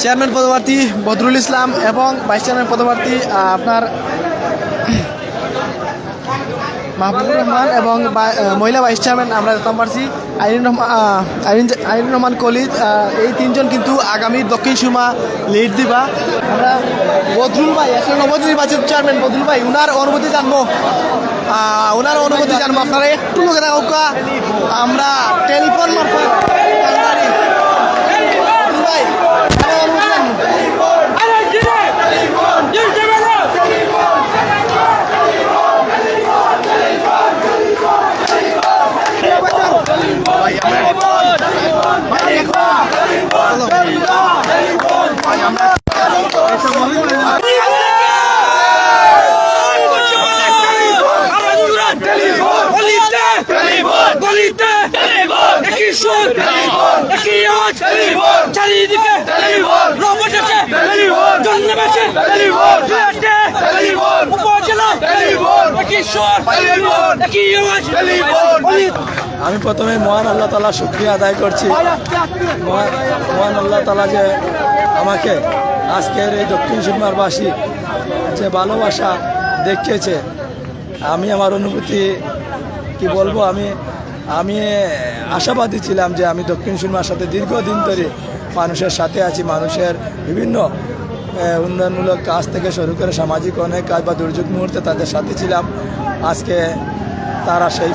Chairman পদপ্রার্থী বদরুল ইসলাম এবং vice chairman পদপ্রার্থী আপনার মাহবুবুর রহমান এবং মহিলা ভাইস চেয়ারম্যান আমরা জানতে পারছি। আইরিন রহমান আইরিন রহমান কলিদ এই তিনজন কিন্তু আগামী দক্ষিণ সীমা লিড দিবা। আমরা বদরুল ভাই, আসলে নবনির্বাচিত চেয়ারম্যান বদরুল ভাই, উনার অনুমতি জানব। উনার অনুমতি জানব। আপনারা একটু লোকেরা আমরা টেলিফোন মারফত কান্দারি। বদরুল ভাই আপনার অনুমতি জানব। আমি প্রথমে মহান আল্লাহ তালা শুক্রিয়া আদায় করছি। মহান আল্লাহ তালা যে আমাকে আজকের এই দক্ষিণ সিনেমারবাসী যে ভালোবাসা দেখিয়েছে, আমি আমার অনুভূতি, কি বলব, আমি আমি আশাবাদী ছিলাম যে আমি দক্ষিণ সিনেমার সাথে দীর্ঘদিন ধরে মানুষের সাথে আছি, মানুষের বিভিন্ন উন্নয়নমূলক কাজ থেকে শুরু করে সামাজিক অনেক কাজ বা দুর্যোগ মুহূর্তে তাদের সাথে ছিলাম। আজকে তারা সেই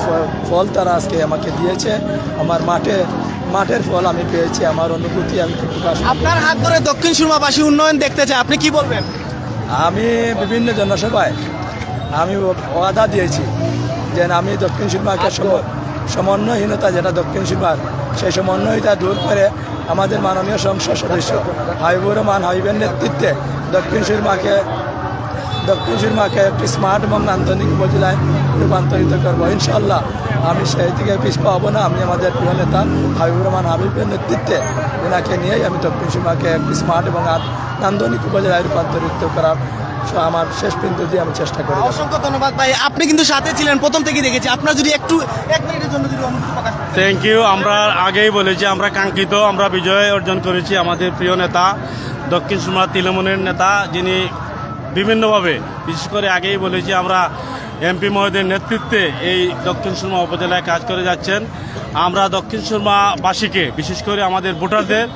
ফল- তারা আজকে আমাকে দিয়েছে। আমার মাঠে মাঠের ফল আমি পেয়েছি আমার অনুভূতি আমি প্রকাশ আপনার হাত ধরে দক্ষিণ সুরমাবাসী উন্নয়ন দেখতে চাই আপনি কি বলবেন? আমি বিভিন্ন জনসভায় আমি ওয়াদা দিয়েছি যে আমি দক্ষিণ সুরমাকে সমন্বয়হীনতা যেটা দক্ষিণ সুরমার সেই সমন্বয়তা দূর করে আমাদের মাননীয় সংসদ সদস্য হাবিবুর রহমান হাবিবের নেতৃত্বে দক্ষিণ সুরমাকে দক্ষিণ সুরমাকে একটি স্মার্ট এবং নান্দনিক উপজেলায় রূপান্তরিত করব ইনশাল্লাহ আমি সেই থেকে পিছ পাবো না আমি আমাদের প্রিয় নেতা হাবিবুর রহমান হাবিবের নেতৃত্বে ওনাকে নিয়েই আমি দক্ষিণ সুরমাকে একটি স্মার্ট এবং নান্দনিক উপজেলায় রূপান্তরিত করার আমার শেষ বিন্দু দিয়ে আমি চেষ্টা করি অসংখ্য ধন্যবাদ ভাই। আপনি কিন্তু সাথে ছিলেন প্রথম থেকে দেখেছি। আপনার যদি একটু এক মিনিটের জন্য যদি অনুমতি প্রকাশ করেন। থ্যাংক ইউ আমরা আগেই বলেছি আমরা কাঙ্ক্ষিত আমরা বিজয় অর্জন করেছি আমাদের প্রিয় নেতা দক্ষিণ সুরমা তৃণমূলের নেতা যিনি বিভিন্নভাবে বিশেষ করে আগেই বলেছি আমরা এমপি মহোদয়ের নেতৃত্বে এই দক্ষিণ সুরমা উপজেলায় কাজ করে যাচ্ছেন। আমরা দক্ষিণ সুরমাবাসীকে, বিশেষ করে আমাদের ভোটারদের,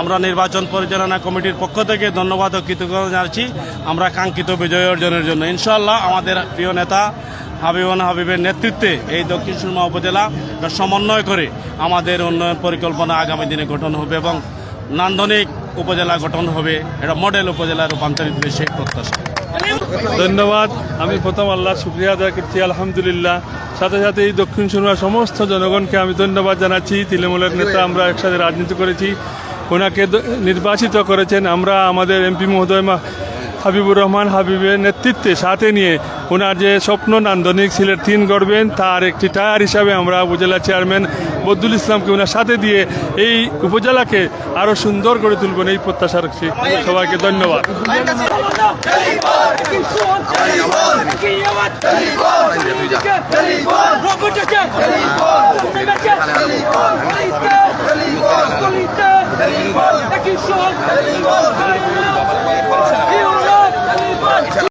আমরা নির্বাচন পরিচালনা কমিটির পক্ষ থেকে ধন্যবাদ ও কৃতজ্ঞতা জানাচ্ছি। আমরা কাঙ্ক্ষিত বিজয় অর্জনের জন্য। ইনশাল্লাহ আমাদের প্রিয় নেতা হাবিবান হাবিবের নেতৃত্বে এই দক্ষিণ সুরমা উপজেলা সমন্বয় করে আমাদের উন্নয়ন পরিকল্পনা আগামী দিনে গঠন হবে এবং নান্দনিক উপজেলা গঠন হবে। এটা মডেল উপজেলা রূপান্তরিত সেই প্রত্যাশা। ধন্যবাদ। আমি প্রথম আল্লাহ শুক্রিয়া আদায় করছি, আলহামদুলিল্লাহ। সাথে সাথে এই দক্ষিণ সুরমার সমস্ত জনগণকে আমি ধন্যবাদ জানাচ্ছি। তৃণমূলের নেতা আমরা একসাথে রাজনীতি করেছি। ওনাকে নির্বাচিত করেছেন আমরা, আমাদের এমপি মহোদয় হাবিবুর রহমান হাবিবের নেতৃত্বে। সাথে নিয়ে ওনার যে স্বপ্ন নান্দনিক সিলেট তিন গড়বেন, তার একটি টায়ার হিসাবে আমরা উপজেলা চেয়ারম্যান বদুল ইসলামকে ওনার সাথে দিয়ে এই উপজেলাকে আরও সুন্দর করে তুলবেন, এই প্রত্যাশা রাখছি। সবাইকে ধন্যবাদ।